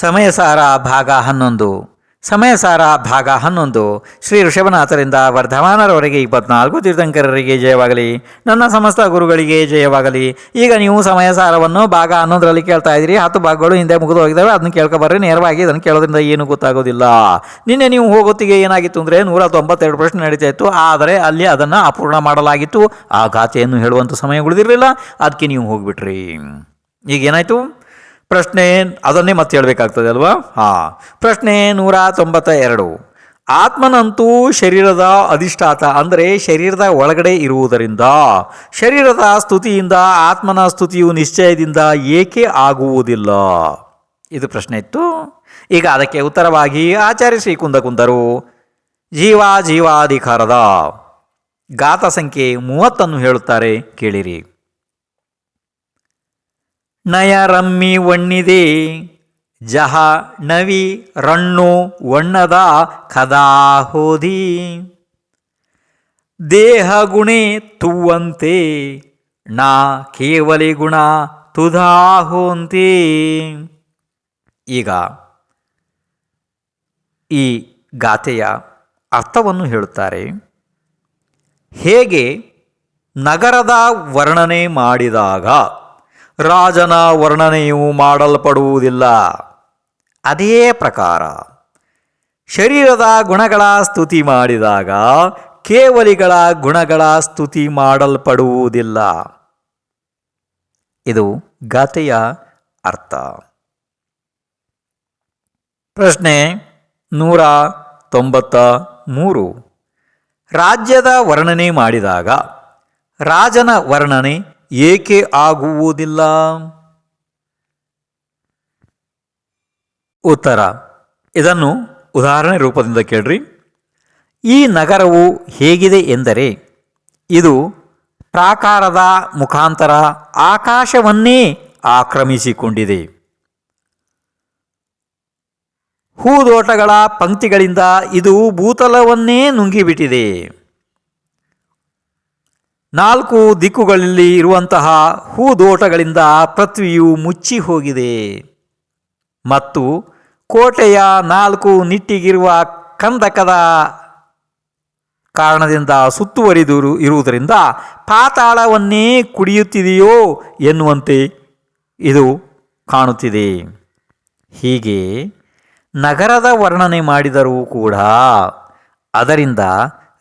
ಸಮಯಸಾರ ಭಾಗ ಹನ್ನೊಂದು. ಸಮಯಸಾರ ಭಾಗ ಹನ್ನೊಂದು. ಶ್ರೀ ಋಷಭನಾಥರಿಂದ ವರ್ಧಮಾನರವರೆಗೆ ಇಪ್ಪತ್ನಾಲ್ಕು ತೀರ್ಥಂಕರರಿಗೆ ಜಯವಾಗಲಿ. ನನ್ನ ಸಮಸ್ತ ಗುರುಗಳಿಗೆ ಜಯವಾಗಲಿ. ಈಗ ನೀವು ಸಮಯಸಾರವನ್ನು ಭಾಗ ಹನ್ನೊಂದರಲ್ಲಿ ಕೇಳ್ತಾ ಇದ್ದೀರಿ. ಹತ್ತು ಭಾಗಗಳು ಹಿಂದೆ ಮುಗಿದು ಹೋಗಿದ್ದಾವೆ. ಅದನ್ನು ಕೇಳ್ಕೊಬರ್ರಿ ನೇರವಾಗಿ ಅದನ್ನು ಕೇಳೋದ್ರಿಂದ ಏನು ಗೊತ್ತಾಗೋದಿಲ್ಲ. ನಿನ್ನೆ ನೀವು ಹೋಗೋತ್ತಿಗೆ ಏನಾಗಿತ್ತು ಅಂದರೆ ನೂರ ತೊಂಬತ್ತೆರಡು ಪ್ರಶ್ನೆ ನಡೀತಾ ಇತ್ತು. ಆದರೆ ಅಲ್ಲಿ ಅದನ್ನು ಅಪೂರ್ಣ ಮಾಡಲಾಗಿತ್ತು. ಆ ಗಾಥೆಯನ್ನು ಹೇಳುವಂಥ ಸಮಯ ಉಳಿದಿರಲಿಲ್ಲ. ಅದಕ್ಕೆ ನೀವು ಹೋಗಿಬಿಟ್ರಿ. ಈಗ ಏನಾಯಿತು? ಪ್ರಶ್ನೆ ಅದನ್ನೇ ಮತ್ತೆ ಹೇಳಬೇಕಾಗ್ತದೆ ಅಲ್ವಾ? ಹಾಂ. ಪ್ರಶ್ನೆ ನೂರ ತೊಂಬತ್ತ ಎರಡು ಆತ್ಮನಂತೂ ಶರೀರದ ಅಧಿಷ್ಠಾತ ಅಂದರೆ ಶರೀರದ ಒಳಗಡೆ ಇರುವುದರಿಂದ, ಶರೀರದ ಸ್ತುತಿಯಿಂದ ಆತ್ಮನ ಸ್ತುತಿಯು ನಿಶ್ಚಯದಿಂದ ಏಕೆ ಆಗುವುದಿಲ್ಲ? ಇದು ಪ್ರಶ್ನೆ ಇತ್ತು. ಈಗ ಅದಕ್ಕೆ ಉತ್ತರವಾಗಿ ಆಚಾರ್ಯ ಶ್ರೀ ಕುಂದ ಕುಂದರು ಜೀವ ಜೀವಾಧಿಕಾರದ ಗಾತ ಸಂಖ್ಯೆ ಮೂವತ್ತನ್ನು ಹೇಳುತ್ತಾರೆ, ಕೇಳಿರಿ. ನಯ ರಮ್ಮಿ ಒಣ್ಣಿದೆ ಜಹ ನವಿ ರಣ್ಣು ಒಣ್ಣದ ಕದಾ ಹೋದಿ. ದೇಹ ಗುಣೆ ತುವಂತೆ ನಾ ಕೇವಲಿ ಗುಣ ತುಧಾ ಈಗ ಈ ಗಾಥೆಯ ಅರ್ಥವನ್ನು ಹೇಳುತ್ತಾರೆ. ಹೇಗೆ ನಗರದ ವರ್ಣನೆ ಮಾಡಿದಾಗ ರಾಜನ ವರ್ಣನೆಯು ಮಾಡಲ್ಪಡುವುದಿಲ್ಲ. ಅದೇ ಪ್ರಕಾರ, ಶರೀರದ ಗುಣಗಳ ಸ್ತುತಿ ಮಾಡಿದಾಗ ಕೇವಲಿಗಳ ಗುಣಗಳ ಸ್ತುತಿ ಮಾಡಲ್ಪಡುವುದಿಲ್ಲ. ಇದು ಗಾಥೆಯ ಅರ್ಥ. ಪ್ರಶ್ನೆ ನೂರ ತೊಂಬತ್ತ ಮೂರು. ರಾಜ್ಯದ ವರ್ಣನೆ ಮಾಡಿದಾಗ ರಾಜನ ವರ್ಣನೆ ಏಕೆ ಆಗುವುದಿಲ್ಲ? ಉತ್ತರ. ಇದನ್ನು ಉದಾಹರಣೆ ರೂಪದಿಂದ ಕೇಳ್ರಿ. ಈ ನಗರವು ಹೇಗಿದೆ ಎಂದರೆ, ಇದು ಪ್ರಾಕಾರದ ಮುಖಾಂತರ ಆಕಾಶವನ್ನೇ ಆಕ್ರಮಿಸಿಕೊಂಡಿದೆ. ಹೂದೋಟಗಳ ಪಂಕ್ತಿಗಳಿಂದ ಇದು ಭೂತಲವನ್ನೇ ನುಂಗಿಬಿಟ್ಟಿದೆ. ನಾಲ್ಕು ದಿಕ್ಕುಗಳಲ್ಲಿ ಇರುವಂತಹ ಹೂದೋಟಗಳಿಂದ ಪೃಥ್ವಿಯು ಮುಚ್ಚಿ ಹೋಗಿದೆ. ಮತ್ತು ಕೋಟೆಯ ನಾಲ್ಕು ನಿಟ್ಟಿಗಿರುವ ಕಂದಕದ ಕಾರಣದಿಂದ ಸುತ್ತುವರಿದು ಇರುವುದರಿಂದ ಪಾತಾಳವನ್ನೇ ಕುಡಿಯುತ್ತಿದೆಯೋ ಎನ್ನುವಂತೆ ಇದು ಕಾಣುತ್ತಿದೆ. ಹೀಗೆ ನಗರದ ವರ್ಣನೆ ಮಾಡಿದರೂ ಕೂಡ ಅದರಿಂದ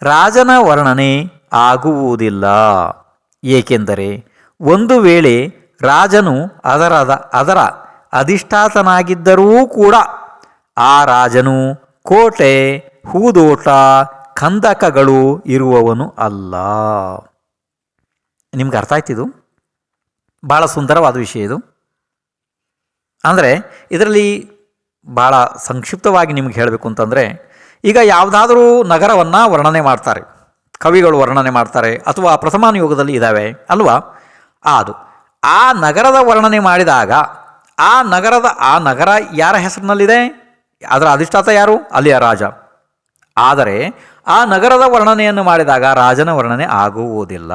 ರಾಜನ ವರ್ಣನೆ ಆಗುವುದಿಲ್ಲ. ಏಕೆಂದರೆ ಒಂದು ವೇಳೆ ರಾಜನು ಅದರ ಅದರ ಅಧಿಷ್ಠಾತನಾಗಿದ್ದರೂ ಕೂಡ ಆ ರಾಜನು ಕೋಟೆ, ಹೂದೋಟ, ಕಂದಕಗಳು ಇರುವವನು ಅಲ್ಲ. ನಿಮ್ಗೆ ಅರ್ಥ ಆಯ್ತಿದು ಭಾಳ ಸುಂದರವಾದ ವಿಷಯ ಇದು. ಅಂದರೆ ಇದರಲ್ಲಿ ಭಾಳ ಸಂಕ್ಷಿಪ್ತವಾಗಿ ನಿಮ್ಗೆ ಹೇಳಬೇಕು ಅಂತಂದರೆ ಈಗ ಯಾವುದಾದ್ರೂ ನಗರವನ್ನು ವರ್ಣನೆ ಮಾಡ್ತಾರೆ. ಕವಿಗಳು ವರ್ಣನೆ ಮಾಡ್ತಾರೆ ಅಥವಾ ಪ್ರಥಮಾನ ಯುಗದಲ್ಲಿ ಇದ್ದಾವೆ ಅಲ್ವಾ? ಅದು. ಆ ನಗರದ ವರ್ಣನೆ ಮಾಡಿದಾಗ, ಆ ನಗರದ, ಆ ನಗರ ಯಾರ ಹೆಸರಿನಲ್ಲಿದೆ? ಅದರ ಅಧಿಷ್ಠಾತ ಯಾರು? ಅಲ್ಲಿಯ ರಾಜ. ಆದರೆ, ಆ ನಗರದ ವರ್ಣನೆಯನ್ನು ಮಾಡಿದಾಗ ರಾಜನ ವರ್ಣನೆ ಆಗುವುದಿಲ್ಲ.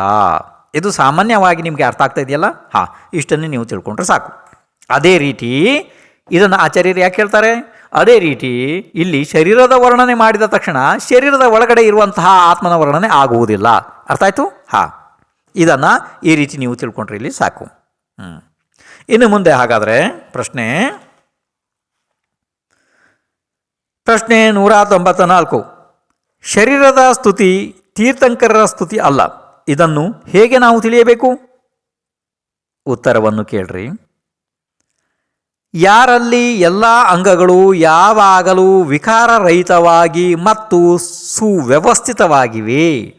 ಇದು ಸಾಮಾನ್ಯವಾಗಿ ನಿಮಗೆ ಅರ್ಥ ಆಗ್ತಾ ಇದೆಯಲ್ಲ? ಹಾಂ, ಇಷ್ಟನ್ನೇ ನೀವು ತಿಳ್ಕೊಂಡ್ರೆ ಸಾಕು. ಅದೇ ರೀತಿ ಇದನ್ನು ಆಚಾರ್ಯರು ಯಾಕೆ ಹೇಳ್ತಾರೆ? ಅದೇ ರೀತಿ ಇಲ್ಲಿ ಶರೀರದ ವರ್ಣನೆ ಮಾಡಿದ ತಕ್ಷಣ ಶರೀರದ ಒಳಗಡೆ ಇರುವಂತಹ ಆತ್ಮನ ವರ್ಣನೆ ಆಗುವುದಿಲ್ಲ. ಅರ್ಥ ಆಯಿತು? ಹಾಂ. ಇದನ್ನು ಈ ರೀತಿ ನೀವು ತಿಳ್ಕೊಂಡ್ರೆ ಇಲ್ಲಿ ಸಾಕು. ಇನ್ನು ಮುಂದೆ ಹಾಗಾದರೆ ಪ್ರಶ್ನೆ. ಪ್ರಶ್ನೆ ನೂರ ತೊಂಬತ್ತ ನಾಲ್ಕು ಶರೀರದ ಸ್ತುತಿ ತೀರ್ಥಂಕರರ ಸ್ತುತಿ ಅಲ್ಲ. ಇದನ್ನು ಹೇಗೆ ನಾವು ತಿಳಿಯಬೇಕು? ಉತ್ತರವನ್ನು ಕೇಳ್ರಿ. ಯಾರಲ್ಲಿ ಎಲ್ಲ ಅಂಗಗಳು ಯಾವಾಗಲೂ ವಿಕಾರರಹಿತವಾಗಿ ಮತ್ತು ಸುವ್ಯವಸ್ಥಿತವಾಗಿವೆ?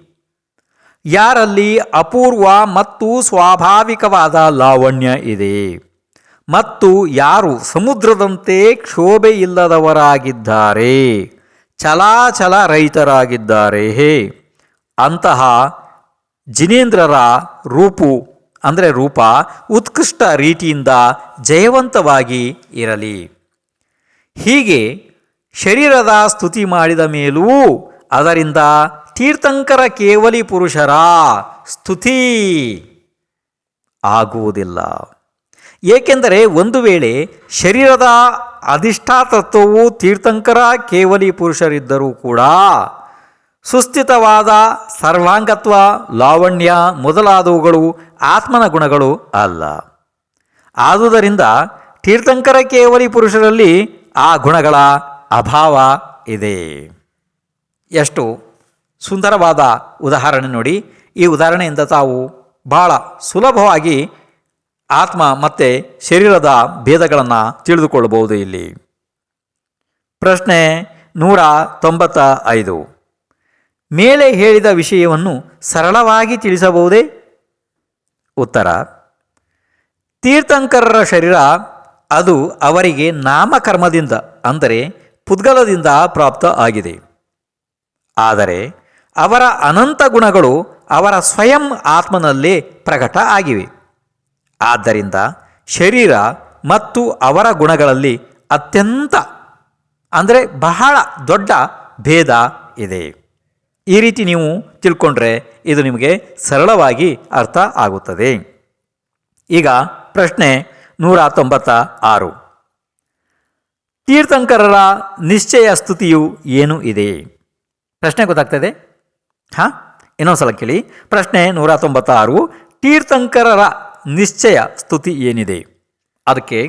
ಯಾರಲ್ಲಿ ಅಪೂರ್ವ ಮತ್ತು ಸ್ವಾಭಾವಿಕವಾದ ಲಾವಣ್ಯ ಇದೆ? ಮತ್ತು ಯಾರು ಸಮುದ್ರದಂತೆ ಕ್ಷೋಭೆಯಿಲ್ಲದವರಾಗಿದ್ದಾರೆ? ಚಲಾಚಲ ರಹಿತರಾಗಿದ್ದಾರೆ ಅಂತಹ ಜಿನೇಂದ್ರರ ರೂಪು ಅಂದರೆ ರೂಪ ಉತ್ಕೃಷ್ಟ ರೀತಿಯಿಂದ ಜಯವಂತವಾಗಿ ಇರಲಿ. ಹೀಗೆ ಶರೀರದ ಸ್ತುತಿ ಮಾಡಿದ ಮೇಲೂ ಅದರಿಂದ ತೀರ್ಥಂಕರ ಕೇವಲಿ ಪುರುಷರ ಸ್ತುತಿ ಆಗುವುದಿಲ್ಲ. ಏಕೆಂದರೆ ಒಂದು ವೇಳೆ ಶರೀರದ ಅಧಿಷ್ಠಾತತ್ವವು ತೀರ್ಥಂಕರ ಕೇವಲಿ ಪುರುಷರಿದ್ದರೂ ಕೂಡ ಸುಸ್ಥಿತವಾದ ಸರ್ವಾಂಗತ್ವ, ಲಾವಣ್ಯ ಮೊದಲಾದವುಗಳು ಆತ್ಮನ ಗುಣಗಳು ಅಲ್ಲ. ಆದುದರಿಂದ ತೀರ್ಥಂಕರ ಕೇವಲಿ ಪುರುಷರಲ್ಲಿ ಆ ಗುಣಗಳ ಅಭಾವ ಇದೆ. ಎಷ್ಟು ಸುಂದರವಾದ ಉದಾಹರಣೆ ನೋಡಿ. ಈ ಉದಾಹರಣೆಯಿಂದ ತಾವು ಬಹಳ ಸುಲಭವಾಗಿ ಆತ್ಮ ಮತ್ತು ಶರೀರದ ಭೇದಗಳನ್ನು ತಿಳಿದುಕೊಳ್ಳಬಹುದು ಇಲ್ಲಿ. ಪ್ರಶ್ನೆ ನೂರ ತೊಂಬತ್ತ ಐದು ಮೇಲೆ ಹೇಳಿದ ವಿಷಯವನ್ನು ಸರಳವಾಗಿ ತಿಳಿಸಬಹುದೇ? ಉತ್ತರ, ತೀರ್ಥಂಕರರ ಶರೀರ ಅದು ಅವರಿಗೆ ನಾಮಕರ್ಮದಿಂದ, ಅಂದರೆ ಪುದ್ಗಲದಿಂದ ಪ್ರಾಪ್ತ ಆಗಿದೆ. ಆದರೆ ಅವರ ಅನಂತ ಗುಣಗಳು ಅವರ ಸ್ವಯಂ ಆತ್ಮನಲ್ಲೇ ಪ್ರಕಟ ಆಗಿವೆ. ಆದ್ದರಿಂದ ಶರೀರ ಮತ್ತು ಅವರ ಗುಣಗಳಲ್ಲಿ ಅತ್ಯಂತ, ಅಂದರೆ ಬಹಳ ದೊಡ್ಡ ಭೇದ ಇದೆ. ಈ ರೀತಿ ನೀವು ತಿಳ್ಕೊಂಡ್ರೆ ಇದು ನಿಮಗೆ ಸರಳವಾಗಿ ಅರ್ಥ ಆಗುತ್ತದೆ. ಈಗ ಪ್ರಶ್ನೆ ನೂರ ತೊಂಬತ್ತ ಆರು. ತೀರ್ಥಂಕರರ ನಿಶ್ಚಯ ಸ್ತುತಿಯು ಏನು ಇದೆ? ಪ್ರಶ್ನೆ ಗೊತ್ತಾಗ್ತದೆ? ಹಾಂ? ಇನ್ನೊಂದು ಕೇಳಿ. ಪ್ರಶ್ನೆ ನೂರ ತೊಂಬತ್ತಾರು ತೀರ್ಥಂಕರರ ನಿಶ್ಚಯ ಸ್ತುತಿ ಏನಿದೆ? ಅದಕ್ಕೆ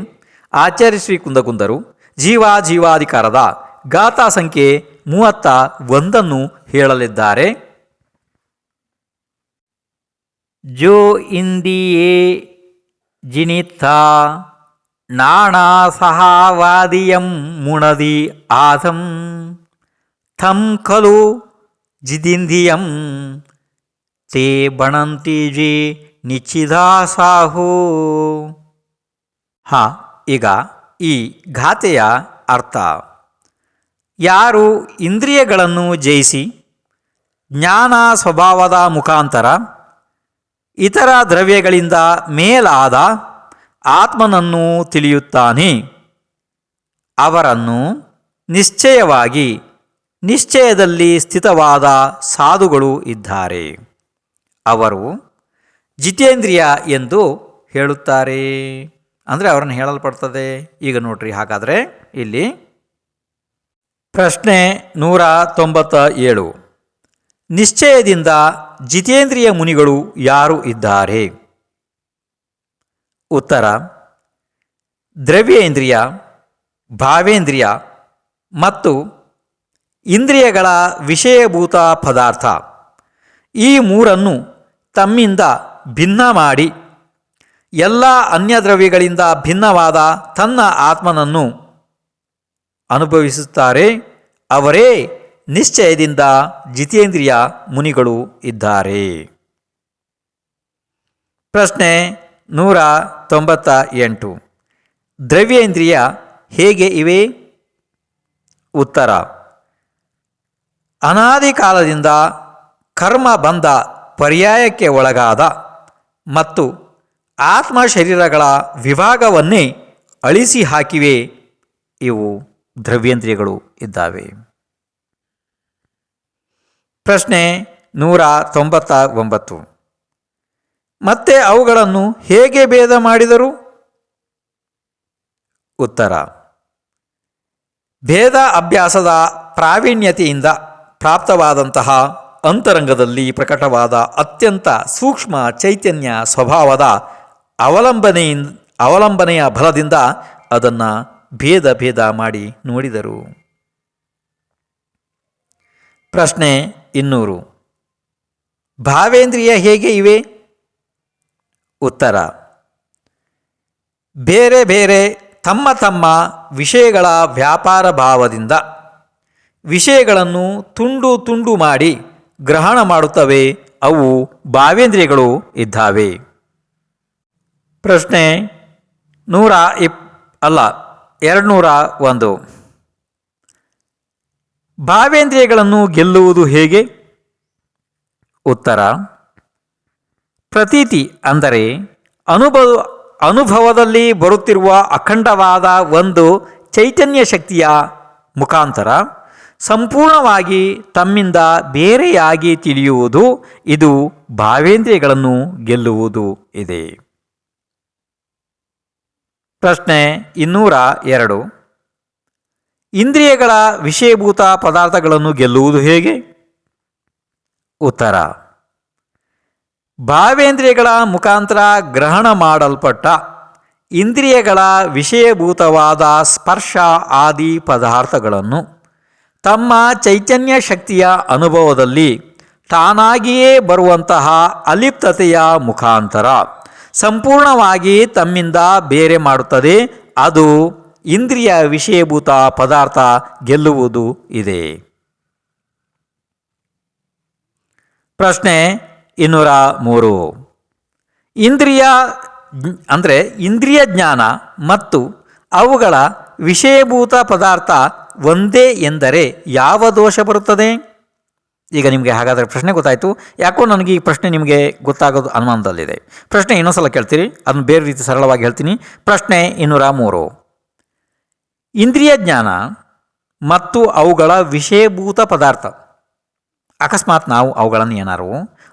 ಆಚಾರ್ಯ ಶ್ರೀ ಕುಂದಕುಂದರು ಜೀವಾ ಜೀವಾಧಿಕಾರದ ಗಾಥಾ ಸಂಖ್ಯೆ ಮೂವತ್ತ ಒಂದನ್ನು ಹೇಳಲಿದ್ದಾರೆ. ಜೋ ಇಂದಿಯೇ ಜಿನಿತ್ತ ನಾಣಾ ಸಹಾವಾದಿಯಂ ಮುಣದಿ ಆಸಂ. ಥಂ ಖಲು ಜಿದಿಂದಿಯಂ. ತೇ ಬಣಂತಿ ಜಿ ನಿಶ್ಚಿದಾಸಾಹು ಹಾ, ಈಗ ಈ ಘಾತೆಯ ಅರ್ಥ. ಯಾರು ಇಂದ್ರಿಯಗಳನ್ನು ಜಯಿಸಿ ಜ್ಞಾನ ಸ್ವಭಾವದ ಮುಖಾಂತರ ಇತರ ದ್ರವ್ಯಗಳಿಂದ ಮೇಲಾದ ಆತ್ಮನನ್ನು ತಿಳಿಯುತ್ತಾನೆ. ಅವರನ್ನು ನಿಶ್ಚಯವಾಗಿ ನಿಶ್ಚಯದಲ್ಲಿ ಸ್ಥಿತವಾದ ಸಾಧುಗಳು ಇದ್ದಾರೆ. ಅವರು ಜಿತೇಂದ್ರಿಯ ಎಂದು ಹೇಳುತ್ತಾರೆ. ಅಂದರೆ ಅವರನ್ನು ಹೇಳಲ್ಪಡ್ತದೆ. ಈಗ ನೋಡ್ರಿ ಹಾಗಾದರೆ ಇಲ್ಲಿ ಪ್ರಶ್ನೆ ನೂರ ತೊಂಬತ್ತ ಏಳು ನಿಶ್ಚಯದಿಂದ ಜಿತೇಂದ್ರಿಯ ಮುನಿಗಳು ಯಾರು ಇದ್ದಾರೆ? ಉತ್ತರ, ದ್ರವ್ಯೇಂದ್ರಿಯ, ಭಾವೇಂದ್ರಿಯ ಮತ್ತು ಇಂದ್ರಿಯಗಳ ವಿಷಯಭೂತ ಪದಾರ್ಥ. ಈ ಮೂರನ್ನು ತಮ್ಮಿಂದ ಭಿನ್ನ ಮಾಡಿ, ಎಲ್ಲ ಅನ್ಯ ದ್ರವ್ಯಗಳಿಂದ ಭಿನ್ನವಾದ ತನ್ನ ಆತ್ಮನನ್ನು ಅನುಭವಿಸುತ್ತಾರೆ ಅವರೇ ನಿಶ್ಚಯದಿಂದ ಜಿತೇಂದ್ರಿಯ ಮುನಿಗಳು ಇದ್ದಾರೆ. ಪ್ರಶ್ನೆ ನೂರ ತೊಂಬತ್ತ ಎಂಟು. ದ್ರವ್ಯೇಂದ್ರಿಯ ಹೇಗೆ ಇವೆ? ಉತ್ತರ. ಅನಾದಿ ಕಾಲದಿಂದ ಕರ್ಮ ಬಂದ ಪರ್ಯಾಯಕ್ಕೆ ಒಳಗಾದ ಮತ್ತು ಆತ್ಮ ಶರೀರಗಳ ವಿಭಾಗವನ್ನೇ ಅಳಿಸಿ ಹಾಕಿವೆ ಇವು ದ್ರವ್ಯೇಂದ್ರಿಯಗಳು ಇದ್ದಾವೆ. ಪ್ರಶ್ನೆ ನೂರ ತೊಂಬತ್ತ ಒಂಬತ್ತು ಮತ್ತೆ ಅವುಗಳನ್ನು ಹೇಗೆ ಭೇದ ಮಾಡಿದರು? ಉತ್ತರ. ಭೇದ ಅಭ್ಯಾಸದ ಪ್ರಾವೀಣ್ಯತೆಯಿಂದ ಪ್ರಾಪ್ತವಾದಂತಹ ಅಂತರಂಗದಲ್ಲಿ ಪ್ರಕಟವಾದ ಅತ್ಯಂತ ಸೂಕ್ಷ್ಮ ಚೈತನ್ಯ ಸ್ವಭಾವದ ಅವಲಂಬನೆಯಿಂದ ಅವಲಂಬನೆಯ ಬಲದಿಂದ ಅದನ್ನು ಭೇದ ಭೇದ ಮಾಡಿ ನೋಡಿದರು. ಪ್ರಶ್ನೆ ಇನ್ನೂರು. ಭಾವೇಂದ್ರಿಯ ಹೇಗೆ ಇವೆ? ಉತ್ತರ. ಬೇರೆ ಬೇರೆ ತಮ್ಮ ತಮ್ಮ ವಿಷಯಗಳ ವ್ಯಾಪಾರ ಭಾವದಿಂದ ವಿಷಯಗಳನ್ನು ತುಂಡು ತುಂಡು ಮಾಡಿ ಗ್ರಹಣ ಮಾಡುತ್ತವೆ, ಅವು ಭಾವೇಂದ್ರಿಯಗಳು ಇದ್ದಾವೆ. ಪ್ರಶ್ನೆ ನೂರ ಇಪ್, ಅಲ್ಲ ಎರಡು ನೂರ ಒಂದು. ಭಾವೇಂದ್ರಿಯಗಳನ್ನು ಗೆಲ್ಲುವುದು ಹೇಗೆ? ಉತ್ತರ, ಪ್ರತೀತಿ ಅಂದರೆ ಅನುಭವ, ಅನುಭವದಲ್ಲಿ ಬರುತ್ತಿರುವ ಅಖಂಡವಾದ ಒಂದು ಚೈತನ್ಯ ಶಕ್ತಿಯ ಮುಖಾಂತರ ಸಂಪೂರ್ಣವಾಗಿ ತಮ್ಮಿಂದ ಬೇರೆಯಾಗಿ ತಿಳಿಯುವುದು, ಇದು ಭಾವೇಂದ್ರಿಯಗಳನ್ನು ಗೆಲ್ಲುವುದು ಇದೆ. ಪ್ರಶ್ನೆ ಇನ್ನೂರ ಎರಡು. ಇಂದ್ರಿಯಗಳ ವಿಷಯಭೂತ ಪದಾರ್ಥಗಳನ್ನು ಗೆಲ್ಲುವುದು ಹೇಗೆ? ಉತ್ತರ. ಭಾವೇಂದ್ರಿಯಗಳ ಮುಖಾಂತರ ಗ್ರಹಣ ಮಾಡಲ್ಪಟ್ಟ ಇಂದ್ರಿಯಗಳ ವಿಷಯಭೂತವಾದ ಸ್ಪರ್ಶ ಆದಿ ಪದಾರ್ಥಗಳನ್ನು ತಮ್ಮ ಚೈತನ್ಯ ಶಕ್ತಿಯ ಅನುಭವದಲ್ಲಿ ತಾನಾಗಿಯೇ ಬರುವಂತಹ ಅಲಿಪ್ತತೆಯ ಮುಖಾಂತರ ಸಂಪೂರ್ಣವಾಗಿ ತಮ್ಮಿಂದ ಬೇರೆ ಮಾಡುತ್ತದೆ. ಅದು ಇಂದ್ರಿಯ ವಿಷಯಭೂತ ಪದಾರ್ಥ ಗೆಲ್ಲುವುದು ಇದೆ. ಪ್ರಶ್ನೆ ಇನ್ನೂರ ಮೂರು. ಇಂದ್ರಿಯ ಅಂದರೆ ಇಂದ್ರಿಯ ಜ್ಞಾನ ಮತ್ತು ಅವುಗಳ ವಿಷಯಭೂತ ಪದಾರ್ಥ ಒಂದೇ ಎಂದರೆ ಯಾವ ದೋಷ ಬರುತ್ತದೆ? ಈಗ ನಿಮಗೆ ಹಾಗಾದರೆ ಪ್ರಶ್ನೆ ಗೊತ್ತಾಯಿತು. ಯಾಕೋ ನನಗೆ ಈ ಪ್ರಶ್ನೆ ನಿಮಗೆ ಗೊತ್ತಾಗೋದು ಅನುಮಾನದಲ್ಲಿದೆ. ಪ್ರಶ್ನೆ ಇನ್ನೊಂದು ಸಲ ಕೇಳ್ತೀರಿ. ಅದನ್ನು ಬೇರೆ ರೀತಿ ಸರಳವಾಗಿ ಹೇಳ್ತೀನಿ. ಪ್ರಶ್ನೆ ಇನ್ನೂರ ಮೂರು. ಇಂದ್ರಿಯ ಜ್ಞಾನ ಮತ್ತು ಅವುಗಳ ವಿಷಯಭೂತ ಪದಾರ್ಥ. ಅಕಸ್ಮಾತ್ ನಾವು ಅವುಗಳನ್ನು ಏನಾರು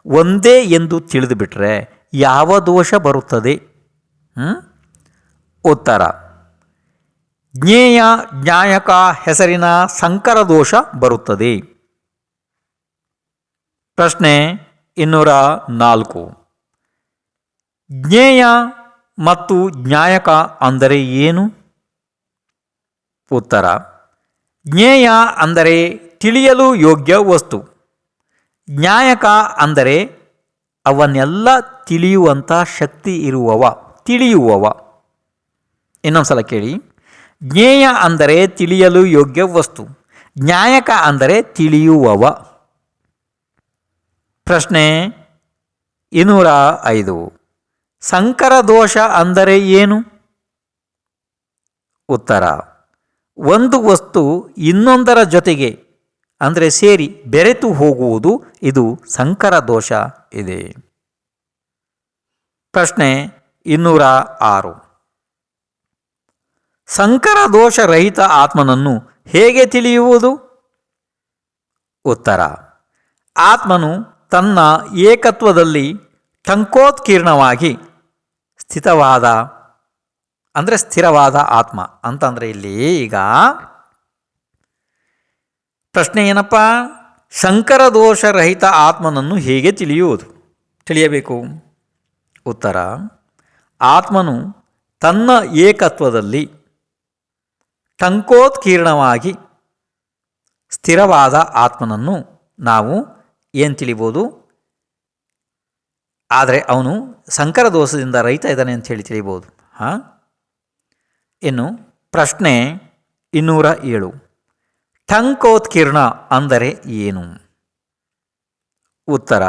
ಒಂದೇ ಎಂದು ತಿಳಿದುಬಿಟ್ರೆ ಯಾವ ದೋಷ ಬರುತ್ತದೆ? ಉತ್ತರ. ಜ್ಞೇಯ ಜ್ಞಾಯಕ ಹೆಸರಿನ ಸಂಕರ ದೋಷ ಬರುತ್ತದೆ. ಪ್ರಶ್ನೆ ಇನ್ನೂರ ನಾಲ್ಕು. ಜ್ಞೇಯ ಮತ್ತು ಜ್ಞಾಯಕ ಅಂದರೆ ಏನು? ಉತ್ತರ. ಜ್ಞೇಯ ಅಂದರೆ ತಿಳಿಯಲು ಯೋಗ್ಯ ವಸ್ತು. ಜ್ಞಾಯಕ ಅಂದರೆ ಅವನ್ನೆಲ್ಲ ತಿಳಿಯುವಂಥ ಶಕ್ತಿ ಇರುವವ, ತಿಳಿಯುವವ. ಇನ್ನೊಂದು ಸಲ ಕೇಳಿ. ಜ್ಞೇಯ ಅಂದರೆ ತಿಳಿಯಲು ಯೋಗ್ಯ ವಸ್ತು. ಜ್ಞಾಯಕ ಅಂದರೆ ತಿಳಿಯುವವ. ಪ್ರಶ್ನೆ ಇನ್ನೂರ ಐದು. ಸಂಕರ ದೋಷ ಅಂದರೆ ಏನು? ಉತ್ತರ. ಒಂದು ವಸ್ತು ಇನ್ನೊಂದರ ಜೊತೆಗೆ ಅಂದರೆ ಸೇರಿ ಬೆರೆತು ಹೋಗುವುದು ಇದು ಸಂಕರ ದೋಷ ಇದೆ. ಪ್ರಶ್ನೆ ಇನ್ನೂರ ಆರು. ಸಂಕರ ದೋಷರಹಿತ ಆತ್ಮನನ್ನು ಹೇಗೆ ತಿಳಿಯುವುದು? ಉತ್ತರ. ಆತ್ಮನು ತನ್ನ ಏಕತ್ವದಲ್ಲಿ ಟಂಕೋತ್ಕೀರ್ಣವಾಗಿ ಸ್ಥಿತವಾದ ಅಂದರೆ ಸ್ಥಿರವಾದ ಆತ್ಮ. ಅಂತಂದರೆ ಇಲ್ಲಿ ಈಗ ಪ್ರಶ್ನೆ ಏನಪ್ಪ? ಶಂಕರ ದೋಷರಹಿತ ಆತ್ಮನನ್ನು ಹೇಗೆ ತಿಳಿಯುವುದು? ತಿಳಿಯಬೇಕು. ಉತ್ತರ, ಆತ್ಮನು ತನ್ನ ಏಕತ್ವದಲ್ಲಿ ಟಂಕೋತ್ಕೀರ್ಣವಾಗಿ ಸ್ಥಿರವಾದ ಆತ್ಮನನ್ನು ನಾವು ಏನು ತಿಳಿಬೋದು? ಆದರೆ ಅವನು ಸಂಕರ ದೋಷದಿಂದ ರಹಿತ ಇದ್ದಾನೆ ಅಂತ ಹೇಳಿ ತಿಳಿಬೋದು. ಹಾಂ? ಇನ್ನು ಪ್ರಶ್ನೆ ಇನ್ನೂರ ಏಳು. ಟಂಕೋತ್ಕೀರ್ಣ ಅಂದರೆ ಏನು? ಉತ್ತರ,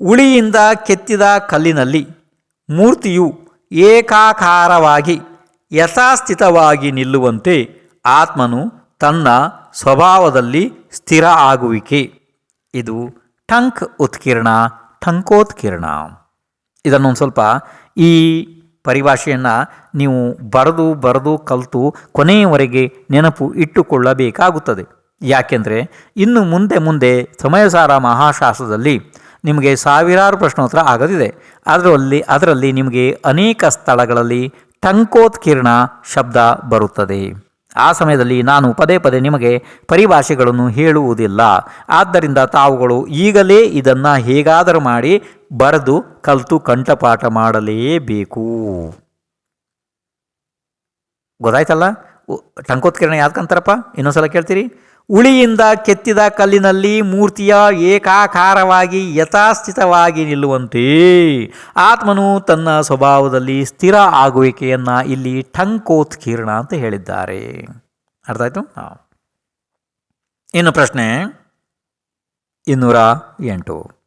ಉಳಿಯಿಂದ ಕೆತ್ತಿದ ಕಲ್ಲಿನಲ್ಲಿ ಮೂರ್ತಿಯು ಏಕಾಕಾರವಾಗಿ ಯಥಾಸ್ಥಿತವಾಗಿ ನಿಲ್ಲುವಂತೆ ಆತ್ಮನು ತನ್ನ ಸ್ವಭಾವದಲ್ಲಿ ಸ್ಥಿರ ಆಗುವಿಕೆ. ಇದು ಟಂಕ್ ಉತ್ಕೀರ್ಣ ಟಂಕೋತ್ಕೀರ್ಣ ಇದನ್ನೊಂದು ಸ್ವಲ್ಪ ಈ ಪರಿಭಾಷೆಯನ್ನು ನೀವು ಬರೆದು ಬರೆದು, ಕಲಿತು ಕೊನೆಯವರೆಗೆ ನೆನಪು ಇಟ್ಟುಕೊಳ್ಳಬೇಕಾಗುತ್ತದೆ. ಯಾಕೆಂದರೆ ಇನ್ನು ಮುಂದೆ ಮುಂದೆ ಸಮಯಸಾರ ಮಹಾಶಾಸ್ತ್ರದಲ್ಲಿ ನಿಮಗೆ ಸಾವಿರಾರು ಪ್ರಶ್ನೋತ್ತರ ಆಗದಿದೆ. ಅದರಲ್ಲಿ ಅದರಲ್ಲಿ ನಿಮಗೆ ಅನೇಕ ಸ್ಥಳಗಳಲ್ಲಿ ಟಂಕೋತ್ಕೀರ್ಣ ಶಬ್ದ ಬರುತ್ತದೆ. ಆ ಸಮಯದಲ್ಲಿ ನಾನು ಪದೇ ಪದೇ ನಿಮಗೆ ಪರಿಭಾಷೆಗಳನ್ನು ಹೇಳುವುದಿಲ್ಲ. ಆದ್ದರಿಂದ ತಾವುಗಳು ಈಗಲೇ ಇದನ್ನು ಹೇಗಾದರೂ ಮಾಡಿ ಬರೆದು ಕಲಿತು ಕಂಠಪಾಠ ಮಾಡಲೇಬೇಕು. ಗೊತ್ತಾಯ್ತಲ್ಲ? ಟಂಕೋತ್ಕಿರಣ ಇನ್ನೊಂದು ಇನ್ನೊಂದ್ಸಲ ಕೇಳ್ತೀರಿ. ಉಳಿಯಿಂದ ಕೆತ್ತಿದ ಕಲ್ಲಿನಲ್ಲಿ ಮೂರ್ತಿಯ ಏಕಾಕಾರವಾಗಿ ಯಥಾಸ್ಥಿತವಾಗಿ ನಿಲ್ಲುವಂತೆ. ಆತ್ಮನು ತನ್ನ ಸ್ವಭಾವದಲ್ಲಿ ಸ್ಥಿರ ಆಗುವಿಕೆಯನ್ನು ಇಲ್ಲಿ ಟಂಕೋತ್ಕೀರ್ಣ ಅಂತ ಹೇಳಿದ್ದಾರೆ. ಅರ್ಥ ಆಯ್ತು ಹಾಂ. ಇನ್ನು ಪ್ರಶ್ನೆ ಇನ್ನೂರ ಎಂಟು.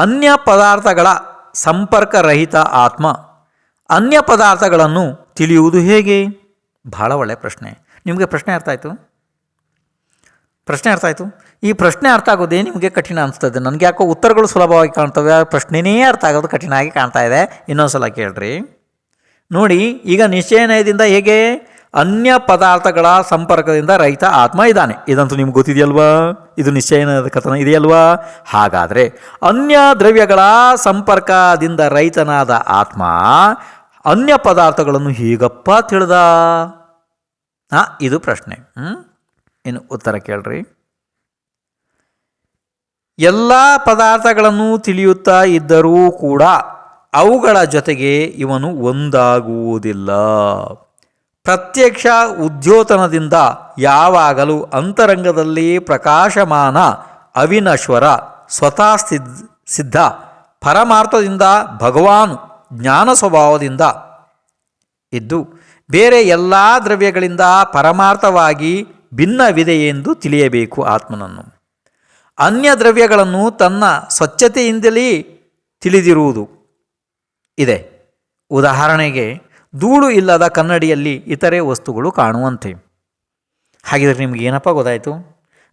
ಅನ್ಯ ಪದಾರ್ಥಗಳ ಸಂಪರ್ಕರಹಿತ ಆತ್ಮ. ಅನ್ಯ ಪದಾರ್ಥಗಳನ್ನು ತಿಳಿಯುವುದು ಹೇಗೆ? ಬಹಳ ಒಳ್ಳೆಯ ಪ್ರಶ್ನೆ. ನಿಮಗೆ ಪ್ರಶ್ನೆ ಅರ್ಥ ಆಯಿತು? ಪ್ರಶ್ನೆ ಅರ್ಥ ಆಯಿತು? ಈ ಪ್ರಶ್ನೆ ಅರ್ಥ ಆಗೋದೇ ನಿಮಗೆ ಕಠಿಣ ಅನಿಸ್ತದೆ. ನನಗೆ ಯಾಕೋ ಉತ್ತರಗಳು ಸುಲಭವಾಗಿ ಕಾಣ್ತವೆ. ಆ ಪ್ರಶ್ನೆನೇ ಅರ್ಥ ಆಗೋದು ಕಠಿಣ ಆಗಿ ಕಾಣ್ತಾ ಇದೆ. ಇನ್ನೊಂದು ಸಲ ಕೇಳ್ರಿ. ನೋಡಿ, ಈಗ ನಿಶ್ಚಯನಯದಿಂದ ಹೇಗೆ? ಅನ್ಯ ಪದಾರ್ಥಗಳ ಸಂಪರ್ಕದಿಂದ ರೈತ ಆತ್ಮ ಇದ್ದಾನೆ. ಇದಂತೂ ನಿಮ್ಗೆ ಗೊತ್ತಿದೆಯಲ್ವಾ? ಇದು ನಿಶ್ಚಯನದ ಕಥನ? ಇದೆಯಲ್ವಾ? ಹಾಗಾದರೆ ಅನ್ಯ ದ್ರವ್ಯಗಳ ಸಂಪರ್ಕದಿಂದ ರೈತನಾದ ಆತ್ಮ ಅನ್ಯ ಪದಾರ್ಥಗಳನ್ನು ಹೀಗಪ್ಪ ತಿಳಿದ? ಹಾಂ, ಇದು ಪ್ರಶ್ನೆ. ಇನ್ನು ಉತ್ತರ ಕೇಳ್ರಿ. ಎಲ್ಲ ಪದಾರ್ಥಗಳನ್ನು ತಿಳಿಯುತ್ತಾ ಇದ್ದರೂ ಕೂಡ ಅವುಗಳ ಜೊತೆಗೆ ಇವನು ಒಂದಾಗುವುದಿಲ್ಲ. ಪ್ರತ್ಯಕ್ಷ ಉದ್ಯೋತನದಿಂದ ಯಾವಾಗಲೂ ಅಂತರಂಗದಲ್ಲಿ ಪ್ರಕಾಶಮಾನ ಅವಿನಶ್ವರ ಸ್ವತಃ ಸಿದ್ಧ. ಪರಮಾರ್ಥದಿಂದ ಭಗವಾನ್ ಜ್ಞಾನ ಸ್ವಭಾವದಿಂದ ಇದ್ದು ಬೇರೆ ಎಲ್ಲ ದ್ರವ್ಯಗಳಿಂದ ಪರಮಾರ್ಥವಾಗಿ ಭಿನ್ನವಿದೆ ಎಂದು ತಿಳಿಯಬೇಕು ಆತ್ಮನನ್ನು. ಅನ್ಯ ದ್ರವ್ಯಗಳನ್ನು ತನ್ನ ಸ್ವಚ್ಛತೆಯಿಂದಲೇ ತಿಳಿದಿರುವುದು ಇದೆ. ಉದಾಹರಣೆಗೆ ಧೂಳು ಇಲ್ಲದ ಕನ್ನಡಿಯಲ್ಲಿ ಇತರೆ ವಸ್ತುಗಳು ಕಾಣುವಂತೆ. ಹಾಗಿದ್ರೆ ನಿಮ್ಗೆ ಏನಪ್ಪ ಗೊತ್ತಾಯಿತು?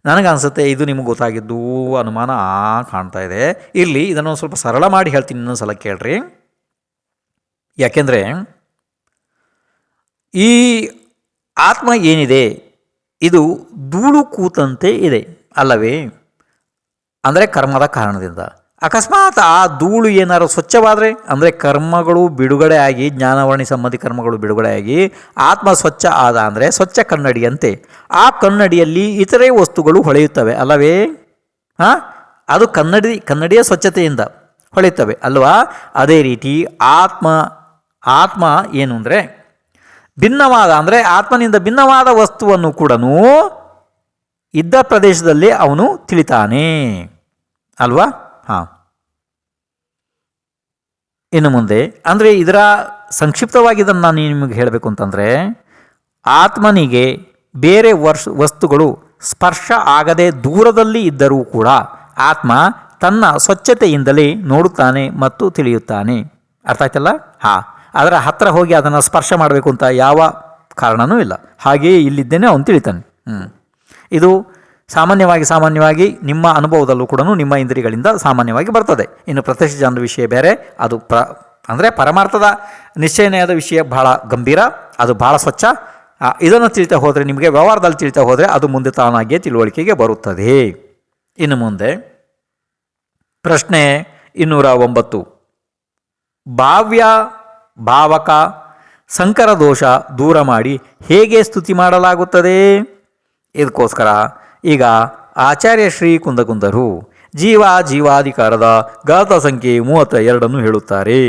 ನನಗನ್ಸುತ್ತೆ ಇದು ನಿಮಗೆ ಗೊತ್ತಾಗಿದ್ದು ಅನುಮಾನ ಕಾಣ್ತಾ ಇದೆ. ಇರಲಿ, ಇದನ್ನು ಸ್ವಲ್ಪ ಸರಳ ಮಾಡಿ ಹೇಳ್ತೀನಿ ಇನ್ನೊಂದು ಸಲ ಕೇಳ್ರಿ. ಯಾಕೆಂದರೆ ಈ ಆತ್ಮ ಏನಿದೆ? ಇದು ಧೂಳು ಕೂತಂತೆ ಇದೆ, ಅಲ್ಲವೇ? ಅಂದರೆ ಕರ್ಮದ ಕಾರಣದಿಂದ. ಅಕಸ್ಮಾತ್ ಆ ಧೂಳು ಏನಾರು ಸ್ವಚ್ಛವಾದರೆ, ಅಂದರೆ ಕರ್ಮಗಳು ಬಿಡುಗಡೆ ಆಗಿ ಜ್ಞಾನವರ್ಣಿ ಸಂಬಂಧಿ ಕರ್ಮಗಳು ಬಿಡುಗಡೆ ಆಗಿ, ಆತ್ಮ ಸ್ವಚ್ಛ ಆದ ಅಂದರೆ ಸ್ವಚ್ಛ ಕನ್ನಡಿಯಂತೆ. ಆ ಕನ್ನಡಿಯಲ್ಲಿ ಇತರೆ ವಸ್ತುಗಳು ಹೊಳೆಯುತ್ತವೆ, ಅಲ್ಲವೇ? ಹಾಂ? ಅದು ಕನ್ನಡಿ, ಕನ್ನಡಿಯ ಸ್ವಚ್ಛತೆಯಿಂದ ಹೊಳೆಯುತ್ತವೆ, ಅಲ್ವಾ? ಅದೇ ರೀತಿ ಆತ್ಮ ಆತ್ಮ ಏನು ಅಂದರೆ, ಭಿನ್ನವಾದ ಅಂದರೆ ಆತ್ಮನಿಂದ ಭಿನ್ನವಾದ ವಸ್ತುವನ್ನು ಕೂಡ ಇದ್ದ ಪ್ರದೇಶದಲ್ಲಿ ಅವನು ತಿಳಿತಾನೆ, ಅಲ್ವಾ? ಹಾಂ. ಇನ್ನು ಮುಂದೆ, ಅಂದರೆ ಇದರ ಸಂಕ್ಷಿಪ್ತವಾಗಿ ಇದನ್ನು ನಾನು ನಿಮಗೆ ಹೇಳಬೇಕು ಅಂತಂದರೆ, ಆತ್ಮನಿಗೆ ಬೇರೆ ವರ್ಷ, ವಸ್ತುಗಳು ಸ್ಪರ್ಶ ಆಗದೆ ದೂರದಲ್ಲಿ ಇದ್ದರೂ ಕೂಡ ಆತ್ಮ ತನ್ನ ಸ್ವಚ್ಛತೆಯಿಂದಲೇ ನೋಡುತ್ತಾನೆ ಮತ್ತು ತಿಳಿಯುತ್ತಾನೆ. ಅರ್ಥ ಆಯ್ತಲ್ಲ? ಹಾಂ. ಅದರ ಹತ್ತಿರ ಹೋಗಿ ಅದನ್ನು ಸ್ಪರ್ಶ ಮಾಡಬೇಕು ಅಂತ ಯಾವ ಕಾರಣವೂ ಇಲ್ಲ. ಹಾಗೆಯೇ ಇಲ್ಲಿದ್ದೇನೆ, ಅವನು ತಿಳಿತಾನೆ. ಹ್ಞೂ ಇದು ಸಾಮಾನ್ಯವಾಗಿ ಸಾಮಾನ್ಯವಾಗಿ ನಿಮ್ಮ ಅನುಭವದಲ್ಲೂ ಕೂಡ ನಿಮ್ಮ ಇಂದ್ರಿಯಗಳಿಂದ ಸಾಮಾನ್ಯವಾಗಿ ಬರ್ತದೆ. ಇನ್ನು ಪ್ರತ್ಯಕ್ಷ ಜನರ ವಿಷಯ ಬೇರೆ, ಅದು ಪ್ರ, ಅಂದರೆ ಪರಮಾರ್ಥದ ನಿಶ್ಚಯನೆಯಾದ ವಿಷಯ ಬಹಳ ಗಂಭೀರ, ಅದು ಬಹಳ ಸ್ವಚ್ಛ. ಇದನ್ನು ತಿಳಿತಾ ಹೋದರೆ, ನಿಮಗೆ ವ್ಯವಹಾರದಲ್ಲಿ ತಿಳಿತಾ ಹೋದರೆ ಅದು ಮುಂದೆ ತಾನಾಗಿಯೇ ತಿಳುವಳಿಕೆಗೆ ಬರುತ್ತದೆ. ಇನ್ನು ಮುಂದೆ, ಪ್ರಶ್ನೆ ಇನ್ನೂರ ಒಂಬತ್ತು. ಭಾವ್ಯ, ಭಾವಕ, ಸಂಕರ ದೋಷ ದೂರ ಮಾಡಿ ಹೇಗೆ ಸ್ತುತಿ ಮಾಡಲಾಗುತ್ತದೆ? ಇದಕ್ಕೋಸ್ಕರ ಈಗ ಆಚಾರ್ಯ ಶ್ರೀ ಕುಂದಕುಂದರು ಜೀವ ಜೀವಾಧಿಕಾರದ ಗಾತ ಸಂಖ್ಯೆ ಮೂವತ್ತ ಎರಡನ್ನು ಹೇಳುತ್ತಾರೆ.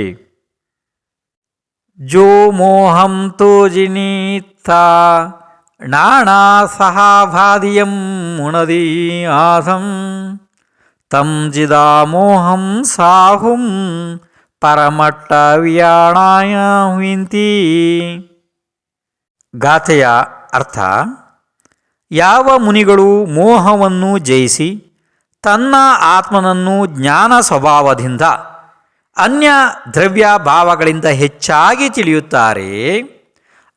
ಜೋ ಮೋಹಂ ತೋ ನಾಣಾ ಸಹಾಭಾದಿಯಂ ಮುಣದಿ ಆಸಂ, ತಂ ಜಿದಾಮೋಹಂ ಸಾಹುಂ, ಪರಮಟ್ಟ ವ್ಯಾಣಾಯ ಹುಂತಿ ಗಾಥೆಯ ಅರ್ಥ ಯಾವ ಮುನಿಗಳು ಮೋಹವನ್ನು ಜಯಿಸಿ ತನ್ನ ಆತ್ಮನನ್ನು ಜ್ಞಾನ ಸ್ವಭಾವದಿಂದ ಅನ್ಯ ದ್ರವ್ಯ ಭಾವಗಳಿಂದ ಹೆಚ್ಚಾಗಿ ತಿಳಿಯುತ್ತಾರೆ,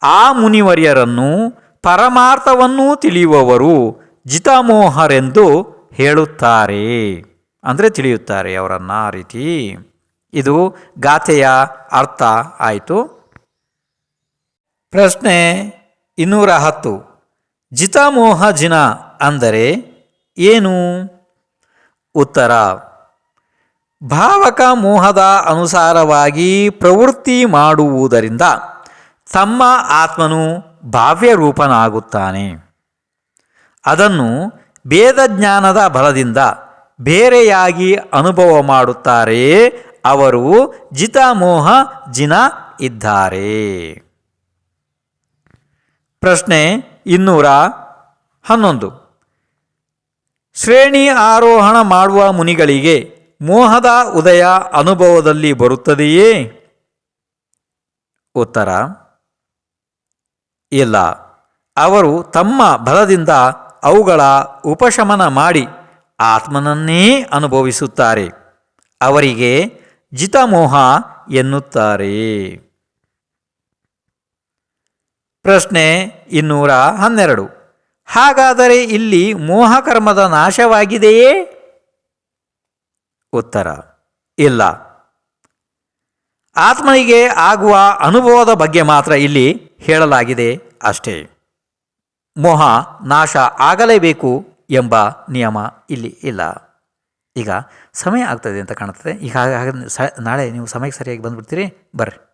ಆ ಮುನಿವರ್ಯರನ್ನು ಪರಮಾರ್ಥವನ್ನು ತಿಳಿಯುವವರು ಜಿತಮೋಹರೆಂದು ಹೇಳುತ್ತಾರೆ. ಅಂದರೆ ತಿಳಿಯುತ್ತಾರೆ ಅವರನ್ನು ಆ ರೀತಿ. ಇದು ಗಾಥೆಯ ಅರ್ಥ. ಆಯಿತು. ಪ್ರಶ್ನೆ ಇನ್ನೂರ ಹತ್ತು. ಜಿತಮೋಹ ಜಿನ ಅಂದರೆ ಏನು? ಉತ್ತರ, ಭಾವಕ ಮೋಹದ ಅನುಸಾರವಾಗಿ ಪ್ರವೃತ್ತಿ ಮಾಡುವುದರಿಂದ ತಮ್ಮ ಆತ್ಮನು ಭಾವ್ಯರೂಪನಾಗುತ್ತಾನೆ. ಅದನ್ನು ಭೇದಜ್ಞಾನದ ಬಲದಿಂದ ಬೇರೆಯಾಗಿ ಅನುಭವ ಮಾಡುತ್ತಾರೆ ಅವರು ಜಿತಾಮೋಹ ಜಿನ ಇದ್ದಾರೆ. ಪ್ರಶ್ನೆ ಇನ್ನೂರ ಹನ್ನೊಂದು. ಶ್ರೇಣಿ ಆರೋಹಣ ಮಾಡುವ ಮುನಿಗಳಿಗೆ ಮೋಹದ ಉದಯ ಅನುಭವದಲ್ಲಿ ಬರುತ್ತದೆಯೇ? ಉತ್ತರ, ಇಲ್ಲ. ಅವರು ತಮ್ಮ ಬಲದಿಂದ ಅವುಗಳ ಉಪಶಮನ ಮಾಡಿ ಆತ್ಮನನ್ನೇ ಅನುಭವಿಸುತ್ತಾರೆ. ಅವರಿಗೆ ಜಿತಮೋಹ ಎನ್ನುತ್ತಾರೆ. ಪ್ರಶ್ನೆ ಇನ್ನೂರ ಹನ್ನೆರಡು. ಹಾಗಾದರೆ ಇಲ್ಲಿ ಮೋಹಕರ್ಮದ ನಾಶವಾಗಿದೆಯೇ? ಉತ್ತರ, ಇಲ್ಲ. ಆತ್ಮನಿಗೆ ಆಗುವ ಅನುಭವದ ಬಗ್ಗೆ ಮಾತ್ರ ಇಲ್ಲಿ ಹೇಳಲಾಗಿದೆ ಅಷ್ಟೇ. ಮೋಹ ನಾಶ ಆಗಲೇಬೇಕು ಎಂಬ ನಿಯಮ ಇಲ್ಲಿ ಇಲ್ಲ. ಈಗ ಸಮಯ ಆಗ್ತದೆ ಅಂತ ಕಾಣುತ್ತದೆ. ಈಗ ನಾಳೆ ನೀವು ಸಮಯಕ್ಕೆ ಸರಿಯಾಗಿ ಬಂದುಬಿಡ್ತೀರಿ? ಬರ್ರಿ.